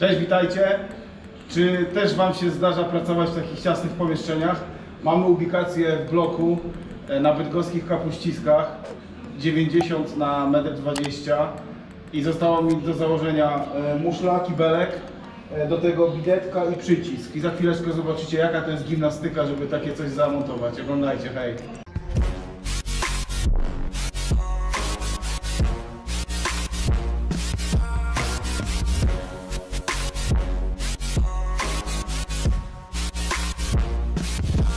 Cześć, witajcie. Czy też Wam się zdarza pracować w takich ciasnych pomieszczeniach? Mamy ubikację w bloku e, na bydgoskich kapuściskach 90 na 1,20 m i zostało mi do założenia e, muszla, kibelek, e, do tego bidetka i przycisk. I za chwileczkę zobaczycie jaka to jest gimnastyka, żeby takie coś zamontować. Oglądajcie, hej!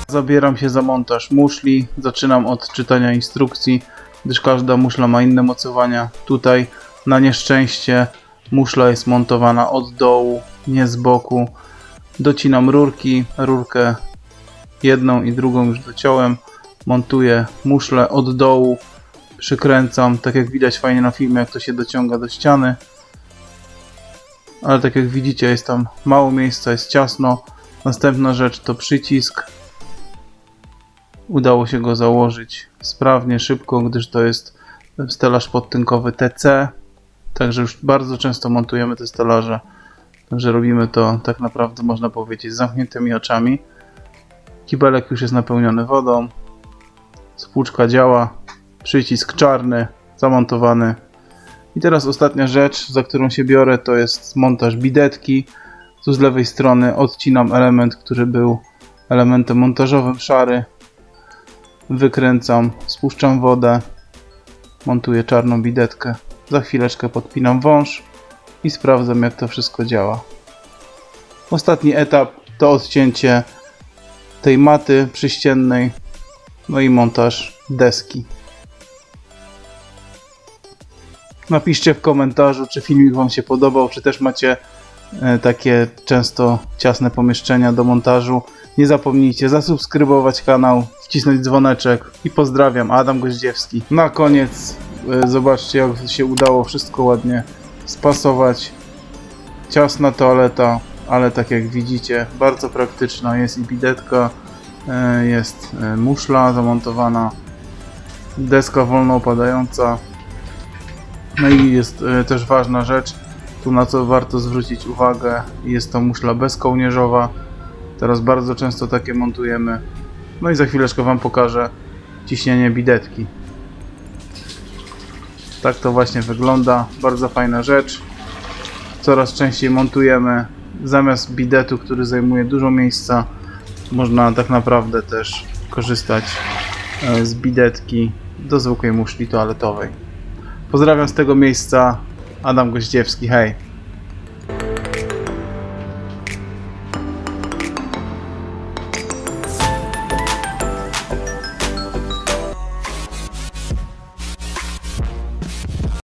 Zabieram się za montaż muszli. Zaczynam od czytania instrukcji, gdyż każda muszla ma inne mocowania. Tutaj na nieszczęście muszla jest montowana od dołu, nie z boku. Docinam rurki, rurkę jedną i drugą już dociąłem. Montuję muszlę od dołu, przykręcam, tak jak widać fajnie na filmie, jak to się dociąga do ściany. Ale tak jak widzicie, jest tam mało miejsca, jest ciasno. Następna rzecz to przycisk. Udało się go założyć sprawnie, szybko, gdyż to jest stelaż podtynkowy TC. Także już bardzo często montujemy te stelaże. Także robimy to tak naprawdę można powiedzieć z zamkniętymi oczami. Kibelek już jest napełniony wodą. Spłuczka działa. Przycisk czarny, zamontowany. I teraz ostatnia rzecz, za którą się biorę, to jest montaż bidetki. Tu z lewej strony odcinam element, który był elementem montażowym szary wykręcam, spuszczam wodę, montuję czarną bidetkę. Za chwileczkę podpinam wąż i sprawdzam jak to wszystko działa. Ostatni etap to odcięcie tej maty przyściennej, no i montaż deski. Napiszcie w komentarzu, czy filmik Wam się podobał, czy też macie takie często ciasne pomieszczenia do montażu. Nie zapomnijcie zasubskrybować kanał, wcisnąć dzwoneczek i pozdrawiam, Adam Goździewski. Na koniec e, zobaczcie jak się udało wszystko ładnie spasować. Ciasna toaleta, ale tak jak widzicie bardzo praktyczna. Jest i bidetka, e, jest e, muszla zamontowana, deska wolno opadająca. No i jest e, też ważna rzecz, tu na co warto zwrócić uwagę, jest to muszla bezkołnierzowa. Teraz bardzo często takie montujemy. No i za chwileczkę Wam pokażę ciśnienie bidetki. Tak to właśnie wygląda. Bardzo fajna rzecz. Coraz częściej montujemy zamiast bidetu, który zajmuje dużo miejsca. Można tak naprawdę też korzystać e, z bidetki do zwykłej muszli toaletowej. Pozdrawiam z tego miejsca. Adam Goździewski, hej.